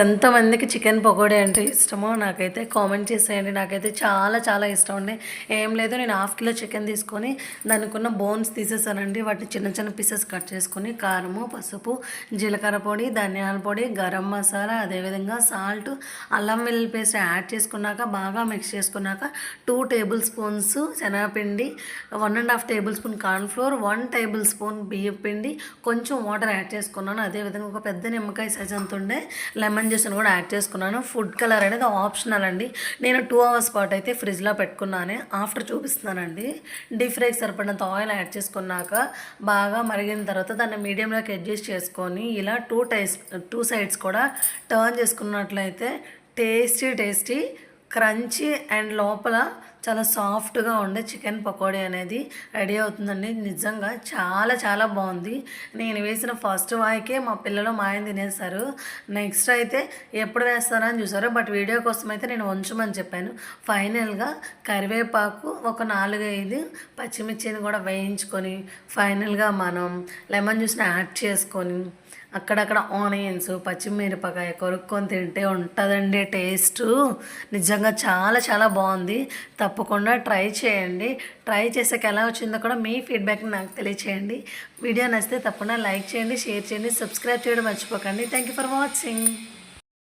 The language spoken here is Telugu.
ఎంతమందికి చికెన్ పకోడీ అంటే ఇష్టమో నాకైతే కామెంట్ చేసేయండి. నాకైతే చాలా చాలా ఇష్టం అండి. ఏం లేదు నేను హాఫ్ కిలో చికెన్ తీసుకొని దానికి ఉన్న బోన్స్ తీసేసానండి. వాటిని చిన్న చిన్న పీసెస్ కట్ చేసుకొని కారము పసుపు జీలకర్ర పొడి ధనియాల పొడి గరం మసాలా అదేవిధంగా సాల్ట్ అల్లం వెల్లుల్లి పేస్ట్ యాడ్ చేసుకున్నాక బాగా మిక్స్ చేసుకున్నాక టూ టేబుల్ స్పూన్స్ శనగపిండి one and half tablespoon cornflour one tablespoon బియ్యం పిండి కొంచెం వాటర్ యాడ్ చేసుకున్నాను. అదేవిధంగా ఒక పెద్ద నిమ్మకాయ సైజ్ అంత ఉండే లెమన్ జ్యూస్ని కూడా యాడ్ చేసుకున్నాను. ఫుడ్ కలర్ అనేది ఆప్షనల్ అండి. నేను టూ అవర్స్ పాటు అయితే ఫ్రిడ్జ్లో పెట్టుకున్నాను. ఆఫ్టర్ చూపిస్తున్నానండి. డీప్ ఫ్రైకి సరిపడినంత ఆయిల్ యాడ్ చేసుకున్నాక బాగా మరిగిన తర్వాత దాన్ని మీడియంలోకి అడ్జస్ట్ చేసుకొని ఇలా టూ టైస్ టూ సైడ్స్ కూడా టర్న్ చేసుకున్నట్లయితే టేస్టీ టేస్టీ క్రంచీ అండ్ లోపల చాలా సాఫ్ట్గా ఉండే చికెన్ పకోడీ అనేది రెడీ అవుతుందండి. నిజంగా చాలా చాలా బాగుంది. నేను వేసిన ఫస్ట్ వాయికే మా పిల్లలు మా ఆయన నెక్స్ట్ అయితే ఎప్పుడు వేస్తారా అని చూసారు? బట్ వీడియో కోసం అయితే నేను ఉంచమని చెప్పాను. ఫైనల్గా కరివేపాకు ఒక నాలుగైదు పచ్చిమిర్చిని కూడా వేయించుకొని ఫైనల్గా మనం లెమన్ జ్యూస్ని యాడ్ చేసుకొని అక్కడక్కడ ఆనియన్స్ పచ్చిమిరపకాయ కొరుక్కొని తింటే ఉంటుందండి టేస్ట్. నిజంగా చాలా చాలా బాగుంది. తప్పకుండా ట్రై చేయండి. ట్రై చేసాక ఎలా వచ్చిందో కూడా మీ ఫీడ్బ్యాక్ నాకు తెలియచేయండి. వీడియో నచ్చితే తప్పకుండా లైక్ చేయండి షేర్ చేయండి సబ్స్క్రైబ్ చేయడం మర్చిపోకండి. Thank you for watching